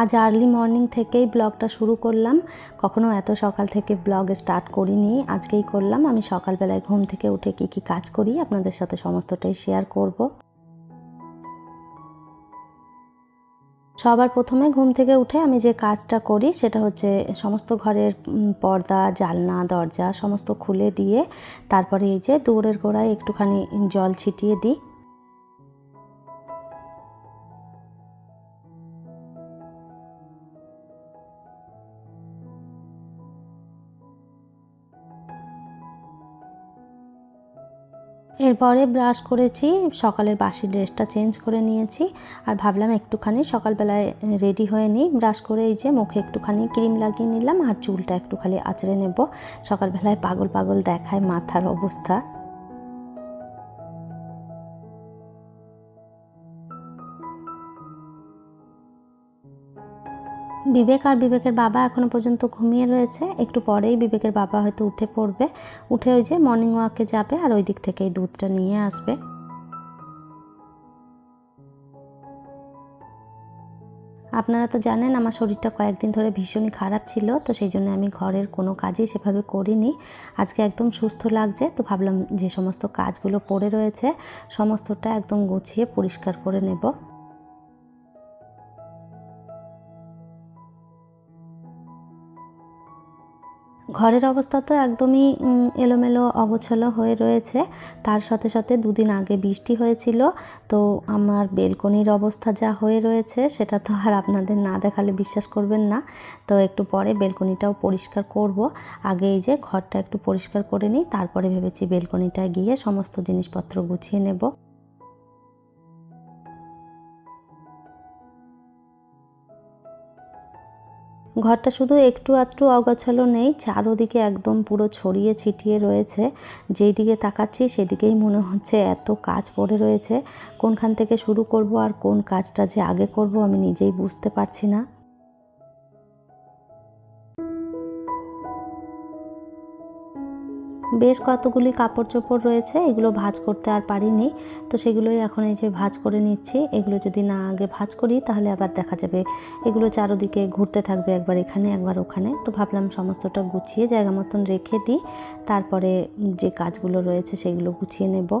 আজ early morning থেকেই ব্লগটা শুরু করলাম। কখনো এত সকাল থেকে ব্লগ স্টার্ট করিনি। আজকেই করলাম। আমি সকালবেলায় ঘুম থেকে উঠে কি কি কাজ করি আপনাদের সাথে সমস্তটাই শেয়ার করব। সবার প্রথমে ঘুম থেকে উঠে আমি যে কাজটা করি সেটা হচ্ছে সমস্ত ঘরের পর্দা জালনা দরজা সমস্ত খুলে দিয়ে তারপরে এই যে দৌড়ের গোড়ায় একটুখানি জল ছিটিয়ে দিই। এরপরে ব্রাশ করেছি, সকালের বাসি ড্রেসটা চেঞ্জ করে নিয়েছি আর ভাবলাম একটুখানি সকালবেলায় রেডি হয়ে নিই। ব্রাশ করে এই যে মুখে একটুখানি ক্রিম লাগিয়ে নিলাম আর চুলটা একটু খালি আঁচড়ে নেব। সকালবেলায় পাগল পাগল দেখায় মাথার অবস্থা। বিবেক আর বিবেকের বাবা এখনও পর্যন্ত ঘুমিয়ে রয়েছে। একটু পরেই বিবেকের বাবা হয়তো উঠে পড়বে। উঠে ওই যে মর্নিং ওয়াকে যাবে আর ওই দিক থেকে এই দুধটা নিয়ে আসবে। আপনারা তো জানেন আমার শরীরটা কয়েকদিন ধরে ভীষণই খারাপ ছিল, তো সেই জন্য আমি ঘরের কোনো কাজই সেভাবে করিনি। আজকে একদম সুস্থ লাগছে, তো ভাবলাম যে সমস্ত কাজগুলো পড়ে রয়েছে, সমস্তটা একদম গুছিয়ে পরিষ্কার করে নেব। ঘরের অবস্থা তো একদমই এলোমেলো অগোছালো হয়ে রয়েছে। তার সাথে সাথে দুদিন আগে বৃষ্টি হয়েছিল, তো আমার বেলকনির অবস্থা যা হয়ে রয়েছে সেটা তো আর আপনাদের না দেখালে বিশ্বাস করবেন না। তো একটু পরে বেলকনিটাও পরিষ্কার করব। আগে এই যে ঘরটা একটু পরিষ্কার করে নিই, তারপরে ভেবেছি বেলকনিটায় গিয়ে সমস্ত জিনিসপত্র গুছিয়ে নেব। ঘরটা শুধু একটু আধটু অগোছালো নেই, চারোদিকে একদম পুরো ছড়িয়ে ছিটিয়ে রয়েছে। যেই দিকে তাকাচ্ছি সেদিকেই মনে হচ্ছে এত কাজ পড়ে রয়েছে। কোনখান থেকে শুরু করব আর কোন কাজটা যে আগে করব আমি নিজেই বুঝতে পারছি না। বেশ কতগুলি কাপড় চোপড় রয়েছে, এগুলো ভাজ করতে আর পারিনি। তো সেগুলোই এখন এই যে ভাজ করে নিচ্ছি। এগুলো যদি না আগে ভাজ করি, তাহলে আবার দেখা যাবে। এগুলো চারোদিকে ঘুরতে থাকবে একবার এখানে, একবার ওখানে। তো ভাবলাম সমস্তটা গুছিয়ে জায়গা মতন রেখে দিই। তারপরে যে কাজগুলো রয়েছে, সেগুলো গুছিয়ে নেব।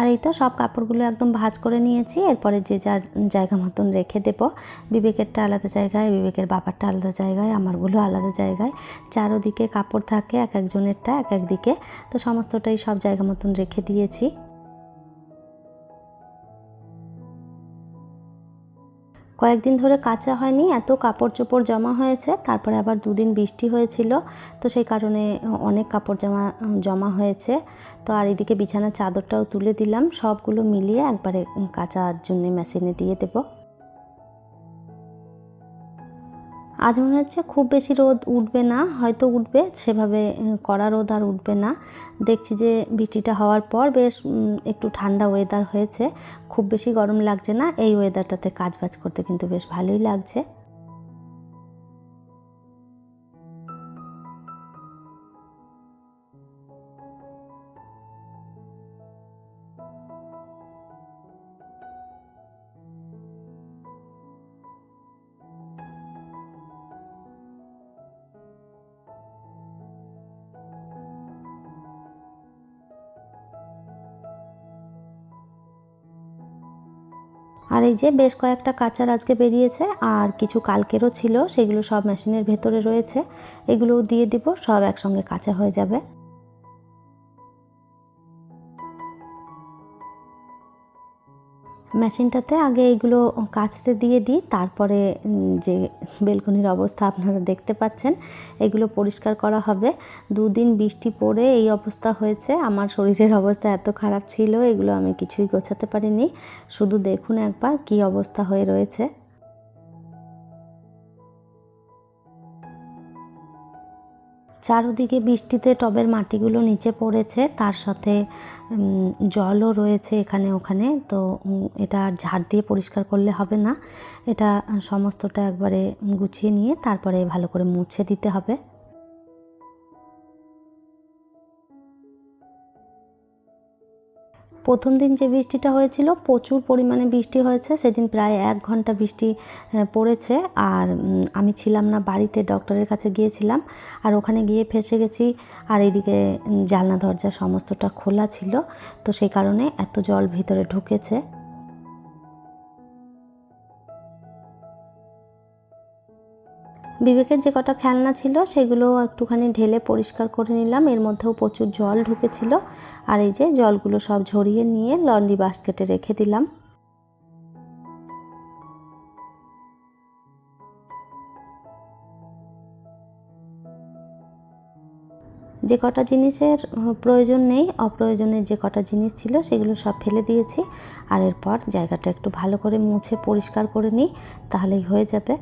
আর এই তো সব কাপড়গুলো একদম ভাজ করে নিয়েছি। এরপরে যে যার জায়গা মতন রেখে দেবো। বিবেকেরটা আলাদা জায়গায়, বিবেকের বাবারটা আলাদা জায়গায়, আমারগুলো আলাদা জায়গায়। চারোদিকে কাপড় থাকে, এক একজনেরটা এক এক দিকে। তো সমস্তটাই সব জায়গা মতন রেখে দিয়েছি। কয়েকদিন ধরে কাঁচা হয়নি, এত কাপড় চোপড় জমা হয়েছে, তারপরে আবার দুদিন বৃষ্টি হয়েছিল, তো সেই কারণে অনেক কাপড় জামা, জমা হয়েছে। তো আর এদিকে বিছানার চাদরটাও তুলে দিলাম, সবগুলো মিলিয়ে একবারে কাঁচার জন্য মেশিনে দিয়ে দেবো। আজ মনে হচ্ছে খুব বেশি রোদ উঠবে না, হয়তো উঠবে, সেভাবে কড়া রোদ আর উঠবে না। দেখছি যে বৃষ্টিটা হওয়ার পর বেশ একটু ঠান্ডা ওয়েদার হয়েছে। খুব বেশি গরম লাগছে না, এই ওয়েদারটাতে কাজ বাজ করতে কিন্তু বেশ ভালোই লাগছে। আর এই যে বেশ কয়েকটা কাচার আজকে বেরিয়েছে, আর কিছু কালকেরও ছিল, সেগুলো সব মেশিনের ভেতরে রয়েছে। এগুলো দিয়ে দিব, সব একসঙ্গে কাঁচা হয়ে যাবে। মেশিনটাতে আগে এইগুলো কাচতে দিয়ে দিই, তারপরে যে বেলকনির অবস্থা আপনারা দেখতে পাচ্ছেন, এগুলো পরিষ্কার করা হবে। দুদিন বৃষ্টি পড়ে এই অবস্থা হয়েছে, আমার শরীরের অবস্থা এত খারাপ ছিল, এগুলো আমি কিছুই গোছাতে পারিনি। শুধু দেখুন একবার কি অবস্থা হয়ে রয়েছে। চারদিকে বৃষ্টিতে টবের মাটিগুলো নিচে পড়েছে, তার সাথে জলও রয়েছে এখানে ওখানে, তো এটা আর ঝাড় দিয়ে পরিষ্কার করলে হবে না। এটা সমস্তটা একবারে গুছিয়ে নিয়ে তারপরে ভালো করে মুছে দিতে হবে। প্রথম দিন যে বৃষ্টিটা হয়েছিল, প্রচুর পরিমাণে বৃষ্টি হয়েছে। সেদিন প্রায় এক ঘণ্টা বৃষ্টি পড়েছে। আর আমি ছিলাম না বাড়িতে, ডক্টরের কাছে গিয়েছিলাম। আর ওখানে গিয়ে ফেসে গেছি। আর এইদিকে জালনা দরজা সমস্তটা খোলা ছিল। তো সেই কারণে এত জল ভিতরে ঢুকেছে। বিবেকের যে কটা খেলনা ছিল সেগুলো একটুখানি ঢেলে পরিষ্কার করে নিলাম। এর মধ্যেও প্রচুর জল ঢুকেছিল। আর এই যে জলগুলো সব ঝরিয়ে নিয়ে লন্ড্রি বাস্কেটে রেখে দিলাম। যে কটা জিনিসের প্রয়োজন নেই, অপ্রয়োজনের যে কটা জিনিস ছিল, সেগুলো সব ফেলে দিয়েছি। আর এরপর জায়গাটা একটু ভালো করে মুছে পরিষ্কার করে নিই, তাহলেই হয়ে যাবে।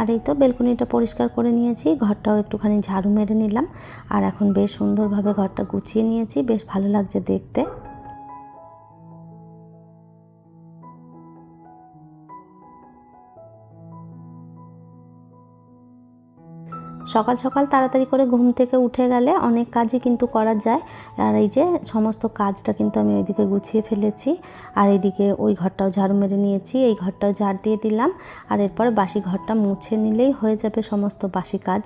আর এই তো বেলকনিটা পরিষ্কার করে নিয়েছি, ঘরটাও একটুখানি ঝাড়ু মেরে নিলাম। আর এখন বেশ সুন্দরভাবে ঘরটা গুছিয়ে নিয়েছি, বেশ ভালো লাগছে দেখতে। সকাল সকাল তাড়াতাড়ি করে ঘুম থেকে উঠে গেলে অনেক কাজই কিন্তু করা যায়। আর এই যে সমস্ত কাজটা কিন্তু আমি ওইদিকে গুছিয়ে ফেলেছি। আর এইদিকে ওই ঘরটাও ঝাড়ু মেরে নিয়েছি, এই ঘরটাও ঝাড় দিয়ে দিলাম। আর এরপর বাসি ঘরটা মুছে নিলেই হয়ে যাবে সমস্ত বাসি কাজ।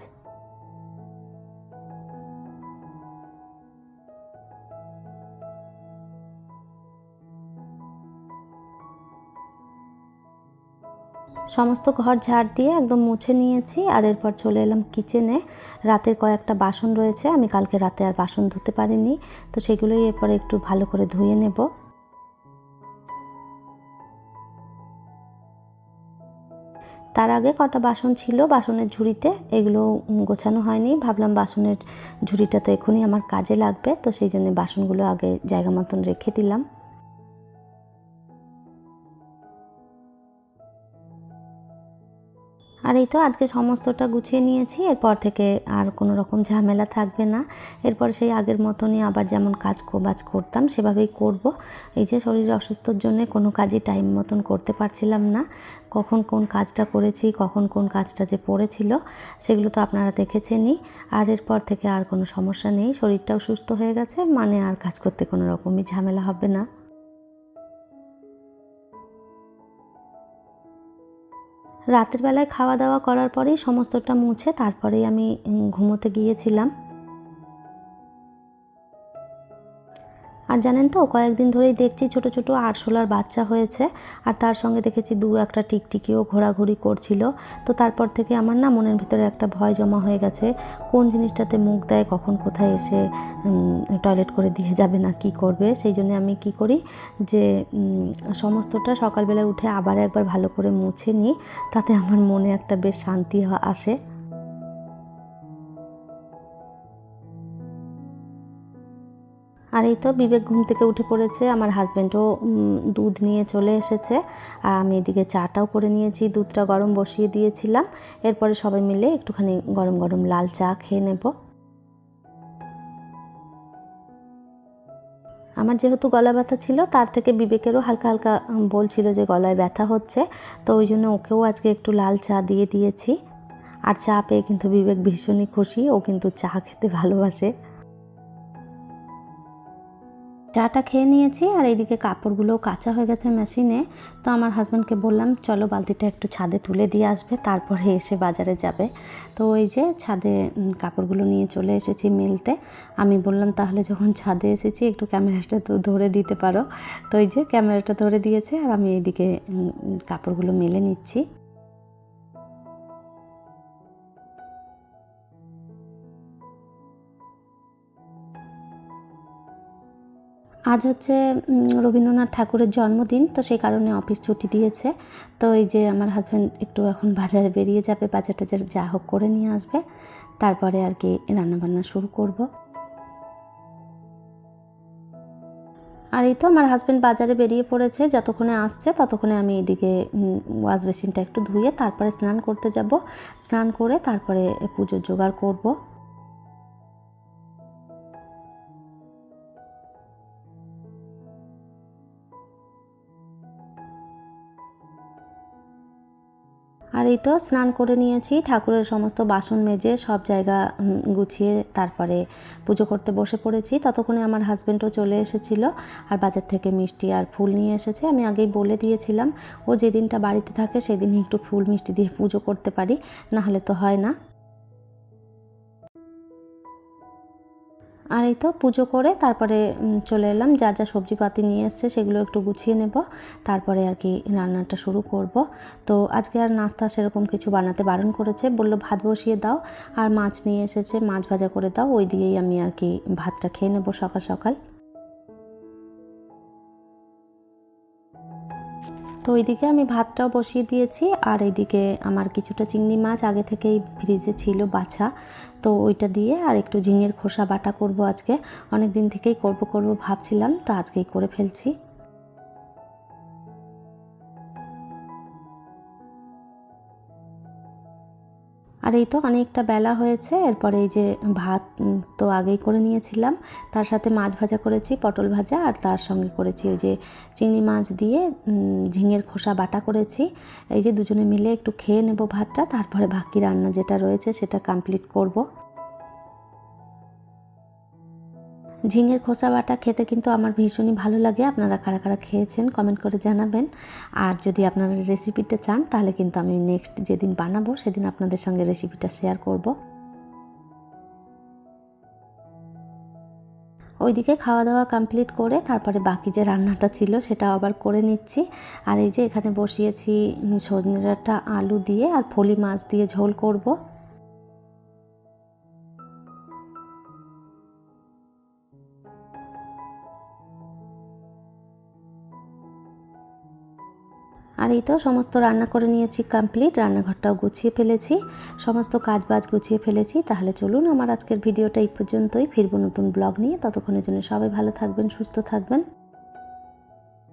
সমস্ত ঘর ঝাড় দিয়ে একদম মুছে নিয়েছি আর এরপর চলে এলাম কিচেনে রাতের কয়েকটা বাসন রয়েছে, আমি কালকে রাতে আর বাসন ধুতে পারিনি, তো সেগুলোই এরপরে একটু ভালো করে ধুয়ে নেব। তার আগে কটা বাসন ছিল বাসনের ঝুড়িতে, এগুলো গোছানো হয়নি, ভাবলাম বাসনের ঝুড়িটা তো এখনই আমার কাজে লাগবে, তো সেই জন্য বাসনগুলো আগে জায়গা মতন রেখে দিলাম। আর এই তো আজকে সমস্তটা গুছিয়ে নিয়েছি, এরপর থেকে আর কোনো রকম ঝামেলা থাকবে না। এরপর সেই আগের মতনই আবার যেমন কাজ বাজ করতাম, সেভাবেই করব। এই যে শরীর অসুস্থর জন্য কোনো কাজই টাইম মতন করতে পারছিলাম না। কখন কোন কাজটা করেছি, কখন কোন কাজটা যে পড়েছিল, সেগুলো তো আপনারা দেখেছেনই। আর এরপর থেকে আর কোনো সমস্যা নেই, শরীরটাও সুস্থ হয়ে গেছে মানে আর কাজ করতে কোনো রকমই ঝামেলা হবে না। রাতের বেলায় খাওয়া দাওয়া করার পরেই সমস্তটা মুছে তারপরেই আমি ঘুমোতে গিয়েছিলাম। আর জানেন তো, কয়েকদিন ধরেই দেখছি ছোট ছোট আরশোলার বাচ্চা হয়েছে আর তার সঙ্গে দেখেছি দু একটা টিকটিকিও ঘোরাঘুরি করছিল। তো তারপর থেকে আমার না মনের ভিতরে একটা ভয় জমা হয়ে গেছে, কোন জিনিসটাতে মুখ দেয়, কখন কোথায় এসে টয়লেট করে দিয়ে যাবে না, কি করবে? সেই জন্য আমি কি করি যে সমস্তটা সকালবেলায় উঠে আবার একবার ভালো করে মুছে নিই, তাতে আমার মনে একটা বেশ শান্তি আসে। আর এই তো বিবেক ঘুম থেকে উঠে পড়েছে, আমার হাজব্যান্ডও দুধ নিয়ে চলে এসেছে। আর আমি এদিকে চাটাও করে নিয়েছি, দুধটা গরম বসিয়ে দিয়েছিলাম। এরপরে সবাই মিলে একটুখানি গরম গরম লাল চা খেয়ে নেব। আমার যেহেতু গলা ব্যথা ছিল, তার থেকে বিবেকেরও হালকা হালকা বলছিল যে গলায় ব্যথা হচ্ছে, তো ওই জন্য ওকেও আজকে একটু লাল চা দিয়ে দিয়েছি। আর চা পেয়ে কিন্তু বিবেক ভীষণই খুশি, ও কিন্তু চা খেতে ভালোবাসে। চাটা খেয়ে নিয়েছি আর এইদিকে কাপড়গুলোও কাঁচা হয়ে গেছে মেশিনে। তো আমার হাজব্যান্ডকে বললাম, চলো বালতিটা একটু ছাদে তুলে দিয়ে আসবে, তারপরে এসে বাজারে যাবে। তো ওই যে ছাদে কাপড়গুলো নিয়ে চলে এসেছি মেলতে। আমি বললাম, তাহলে যখন ছাদে এসেছি, একটু ক্যামেরাটা তো ধরে দিতে পারো। তো ওই যে ক্যামেরাটা ধরে দিয়েছে আর আমি এইদিকে কাপড়গুলো মেলে নিচ্ছি। আজ হচ্ছে রবীন্দ্রনাথ ঠাকুরের জন্মদিন, তো সেই কারণে অফিস ছুটি দিয়েছে। তো এই যে আমার হাজব্যান্ড একটু এখন বাজারে বেরিয়ে যাবে, বাজার টাজার যা হোক করে নিয়ে আসবে। তারপরে আর কি রান্নাবান্না শুরু করব। আর এই তো আমার হাজব্যান্ড বাজারে বেরিয়ে পড়েছে, যতক্ষণে আসছে ততক্ষণে আমি এদিকে ওয়াশ বেসিনটা একটু ধুয়ে তারপরে স্নান করতে যাব। স্নান করে তারপরে পুজোর জোগাড় করব। এই তো স্নান করে নিয়েছি, ঠাকুরের সমস্ত বাসন মেজে সব জায়গা গুছিয়ে তারপরে পুজো করতে বসে পড়েছি। ততক্ষণে আমার হাজব্যান্ডও চলে এসেছিল আর বাজার থেকে মিষ্টি আর ফুল নিয়ে এসেছে। আমি আগেই বলে দিয়েছিলাম, ও যেদিনটা বাড়িতে থাকে সেদিনই একটু ফুল মিষ্টি দিয়ে পুজো করতে পারি, নাহলে তো হয় না। আর এই তো পুজো করে তারপরে চলে এলাম। যা যা সবজিপাতি নিয়ে এসছে সেগুলো একটু গুছিয়ে নেব। তারপরে আর কি রান্নাটা শুরু করব। তো আজকে আর নাস্তা সেরকম কিছু বানাতে বারণ করেছে। বলল, ভাত বসিয়ে দাও। আর মাছ নিয়ে এসেছে, মাছ ভাজা করে দাও। ওই দিয়েই আমি আর কি ভাতটা খেয়ে নেব সকাল সকাল। তো ওইদিকে আমি ভাতটাও বসিয়ে দিয়েছি, আর এইদিকে আমার কিছুটা চিংড়ি মাছ আগে থেকেই ফ্রিজে ছিল বাছা। তো ওইটা দিয়ে আর একটু ঝিঙের খোসা বাটা করব আজকে। অনেক দিন থেকেই করব করব ভাবছিলাম, তো আজকেই করে ফেলছি। আর এই তো অনেকটা বেলা হয়েছে, এরপরে এই যে ভাত তো আগেই করে নিয়েছিলাম, তার সাথে মাছ ভাজা করেছি, পটল ভাজা, আর তার সঙ্গে করেছি ওই যে চিংড়ি মাছ দিয়ে ঝিঙের খোসা বাটা করেছি। এই যে দুজনে মিলে একটু খেয়ে নেব ভাতটা, তারপরে বাকি রান্না যেটা রয়েছে সেটা কমপ্লিট করব। ঝিঙের খোসা বাটা খেতে কিন্তু আমার ভীষণই ভালো লাগে। আপনারা কারা কারা খেয়েছেন কমেন্ট করে জানাবেন। আর যদি আপনারা রেসিপিটা চান, তাহলে কিন্তু আমি নেক্সট যেদিন বানাবো, সেদিন আপনাদের সঙ্গে রেসিপিটা শেয়ার করব। ওইদিকে খাওয়া দাওয়া কমপ্লিট করে তারপরে বাকি যে রান্নাটা ছিল সেটা আবার করে নিচ্ছি। আর এই যে এখানে বসিয়েছি সজনে আলু দিয়ে আর ফলি মাছ দিয়ে ঝোল করব। আর এই তো, সমস্ত রান্না করে নিয়েছি কমপ্লিট রান্নাঘরটাও গুছিয়ে ফেলেছি, সমস্ত কাজ বাজ গুছিয়ে ফেলেছি। তাহলে চলুন আমার আজকের ভিডিওটা এই পর্যন্তই, ফিরবো নতুন ব্লগ নিয়ে। ততক্ষণের জন্য সবাই ভালো থাকবেন, সুস্থ থাকবেন।